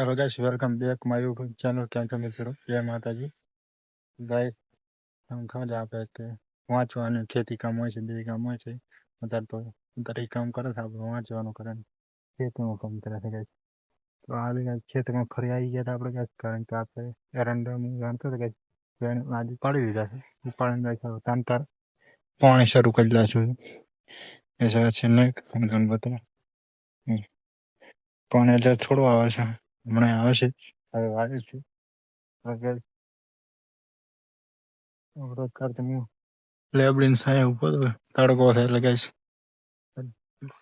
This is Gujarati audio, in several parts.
Hello guys welcome back my channel કેમ છો મિત્રો જય માતાજી. ગાઈસ આમ ખબર આપે કે વાંચવાનું, ખેતી કામ હોય છે બે કામ હોય છે. અત્યારે તો દરેક કામ કરે છે, આપણે વાંચવાનું કરે ખેતીનું કામ કરે છે ગાઈસ તો આ ગાઈસ ખેતરમાં ફરી આવી ગયા હતા આપણે ગાઈસ કારણ કે આપણે એરંડા જાણતો હતો ગાઈસ આજે પાડી દીધા છે. ઉપાડીને ગાઈસ તાન તાર પાણી શરૂ કરી દીધા છે. એ છે ને, તમને બતાવો. પાણી એટલે થોડું આવે છે. હમણાં આવે છે. હવે વાગે છે. હવે અવરોધ કરતો સાયા ઉપર તડકો થાય એટલે ગાઈસ.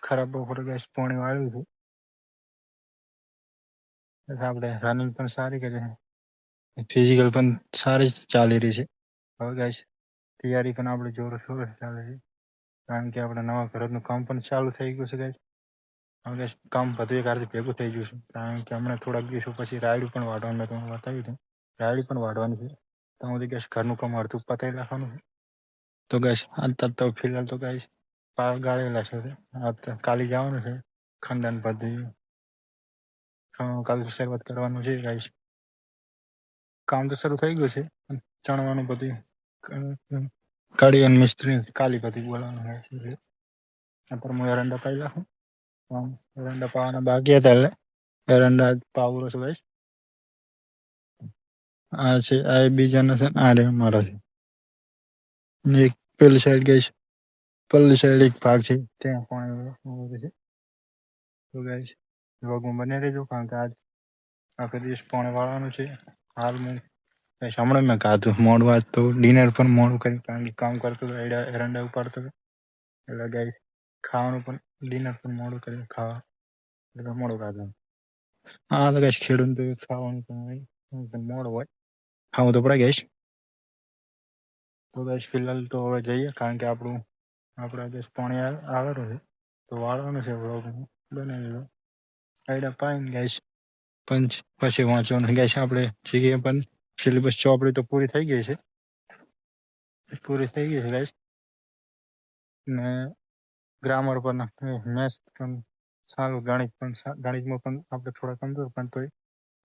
ખરાબ બપોરે ગાઈસ પાણી વાળ્યું છે. આપણે રનિંગ પણ સારી કરે છે. ફિઝિકલ પણ સારી ચાલી રહી છે. હવે ગાઈસ તૈયારી પણ આપણે જોર શોર ચાલે છે. કારણ કે આપણે નવા ઘરનું કામ પણ ચાલુ થઈ ગયું છે ગાઈસ. Guys, કામ બધું એક આરથી ભેગું થઈ ગયું છે. કારણ કે હમણાં થોડાક દિવસો પછી રાયડું પણ વાઢવાનું મેં તમને બતાવ્યું હતું. રાયડું પણ વાઢવાની છે. તો હું ગેસ ઘરનું કામ અડધું પતાવી નાખવાનું છે. તો ગેસ અત્યાર તો ફિલહાલ તો ગાઈશ પાર ગાળેલા છે. આ કાલે જવાનું છે. ખાનદાન બધી. કાલે શરૂઆત કરવાનું છે ગાઈશ કામ તો શરૂ થઈ ગયું છે. ચણવાનું બધું કડી અને મિસ્ત્રી કાલી બધી બોલાવવાનું છે. અત્યારે હું એરંડા પાઈ આમ એરંડા પાવાના બાકી હતા એટલે એરંડા પાવરો છે ગાઈશ આ છે આ બીજાના છે આ રે મારા છે એક પેલી સાઈડ ગાઈશ પેલી સાઈડ એક ભાગ છે ત્યાં પણ છે તો ગાઈશ વ્લોગમાં બને રહેજો કારણ કે આજ આખો દિવસ પાણી વાળવાનું છે હાલ હું ગાઈશ હમણાં મેં ખાધું મોડું આજ તો ડિનર પણ મોડું કર્યું કારણ કામ કરતો હતો એરંડા ઉપાડતો હતો એટલે ગાઈશ ખાવાનું પણ ડિનર પણ મોડું કર્યું ખાવા. એટલે મોડું ખાધું હા, તો ગાઈશ ખેડૂત તો ખાવાનું પણ મોડું હોય. ખાવું તો પડે ગાઈશ તો ગાઈશ ફિલહાલ તો હવે જઈએ, કારણ કે આપણું આપણા દેશ પાણી આવેલું છે. તો વાળવાનું છે બ્લોગ બનાવી દીધો આઈડા પાઈને ગઈશ પંચ પછી વાંચવાનું ગઈશ આપણે જગ્યાએ પણ સિલેબસ ચોપડી તો પૂરી થઈ ગઈ છે. પૂરી થઈ ગઈ છે ગઈશ ને ગ્રામર પણ મેથ્સ પણ સારું, ગણિત પણ ગણિતમાં પણ આપણે થોડા કમજોર પણ તોય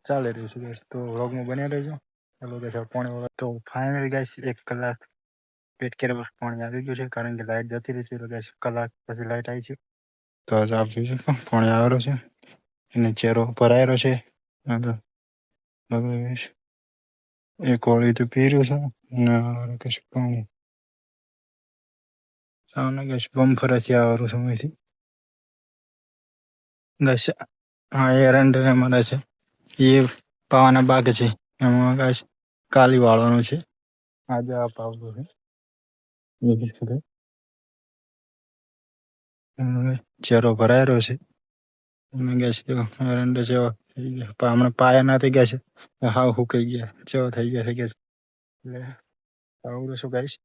ચાલી રહ્યું છે ગેસ તો વ્લોગમાં બન્યા રહેજો. ચાલો ગાઈશ પાણી વાળા તો ફાઇનલી ગેસ એક કલાક પેટ કેર પર પાણી આવી ગયું છે, કારણ કે લાઇટ જતી રહી છે ગાઈશ કલાક પછી લાઇટ આવી છે. તો આજે આપ્યું છે પણ પાણી આવેલો છે. એને ચહેરો ભરાયેલો છે. એક ઓળી તો પીર્યું છે. ને કશું પાણી સાવને ગેસ બમ્ફરથી આવેલું છે સમયથી ગાઈશ હા એરંડ અમારા છે એ પાવાના બાગ છે એમાં ગાઈશ કાલી વાળવાનું છે આજે આ પાવલું છે ચેરો ભરાયેલો છે. એમાં છે ગેસ એરંડો જેવો થઈ ગયા હમણાં પાયા ના થઈ ગયા છે હાવ હુકાઈ ગયા જેવો થઈ ગયા છે ગેસ એટલે આવડું શું ગાઈશ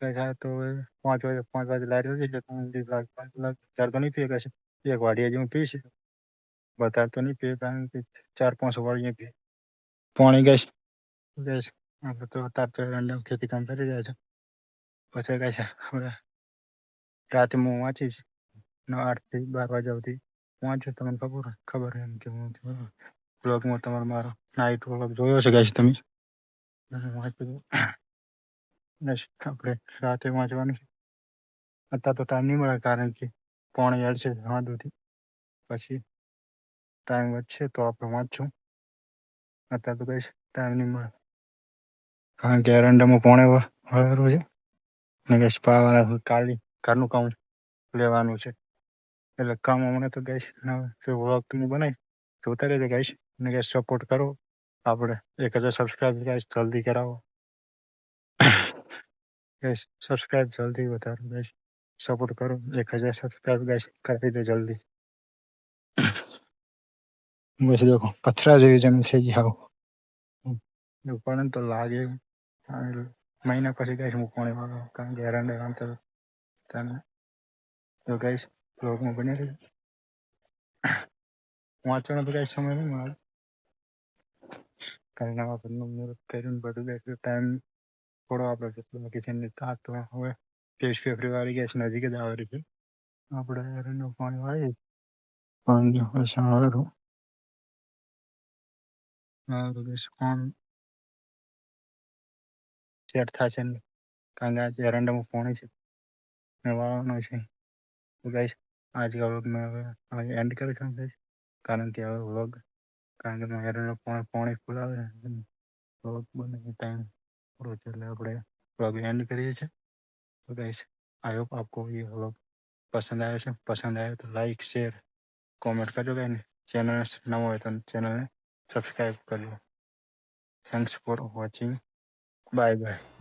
તો હવે પાંચ વાગે પાંચ વાગે લાઈટ હતી એટલે ત્રણ લાગ પાંચ લાખ ચાર તો નહીં પીએ કશે એક વાડિયા જેવું પીશ વધારે તો નહીં પીએ કારણ કે ચાર પાંચ વાડિયા પીએ પાણી ગેસ ગેસ આપણે તો તાર તો એરંડા ખેતી કામ કરી રહ્યા છે પછી ગાઈશ આપણે રાતે હું વાંચીશ નવ આઠથી બાર વાગ્યા સુધી વાંચું તમને ખબર ખબર એમ કે હું બ્લોગમાં તમારો મારો નાઇટ વ્લોગ જોયો છે ગાઈશ તમે અને વાંચું છું. આપણે રાતે વાંચવાનું છે. અત્યારે તો ટાઈમ નહીં મળે કારણ કે પોણે યાર છે વાંધોથી. પછી ટાઈમ વધશે તો આપણે વાંચશું. અત્યારે તો કઈશ ટાઈમ નહીં મળે. કારણ કે એરંડામાં પોણે વળેલું છે. અને કઈશ પાવાના કાલી ઘરનું કામ લેવાનું છે. એટલે કામ અમને તો ગઈશ વ્લોગ તમે બનાવી જોતા રહેજો કહીશ અને ગઈશ સપોર્ટ કરો. આપણે એક હજાર સબસ્ક્રાઈબ કહીશ જલ્દી કરાવો. ગઈશ સબસ્ક્રાઇબ જલ્દી વધારો ગાઈસ. સપોર્ટ કરો. એક હજાર સબસ્ક્રાઇબ ગઈશ કરી દો જલ્દી. બસ દેખો, પથરા જેવી જમીન થઈ ગઈ એવું પણ તો લાગે. મહિના પછી હું પાણી વાળો કારણ કે એરંડા કામ તો તને. તો ગાઈસ બ્લોગમાં બની રહી વાંચવાનો તો કઈ સમય નહીં મળે. કારણ નવા ઘરનું મુહૂર્ત કર્યું બધું ગાઈસ ટાઈમ થોડો આપણે જેટલો બાકી છે ને આ તો હવે ત્રીસ ફેબ્રુઆરી ગેસ નજીક જ આવે છે આપણે એરંડનું પાણી વાળી પણ સેટ થશે ને કારણ કે આજે એરંડામાં ફોન છે ને છે તો ગાઈસ આજે વ્લોગ મેં હવે હવે એન્ડ કરી છું કારણ કે હવે વ્લોગ કારણ કે એરંડા વ્લોગ બને ટાઈમ થોડો છે એટલે આપણે વ્લોગ એન્ડ કરીએ છીએ તો ગાઈસ આઈ હોપ આપકો ये व्लॉग पसंद आया છે પસંદ आया તો લાઈક શેર કોમેન્ટ કરજો ગાઈસ ચેનલ નવો હોય તો ચેનલને સબસ્ક્રાઈબ કરજો thanks for watching bye bye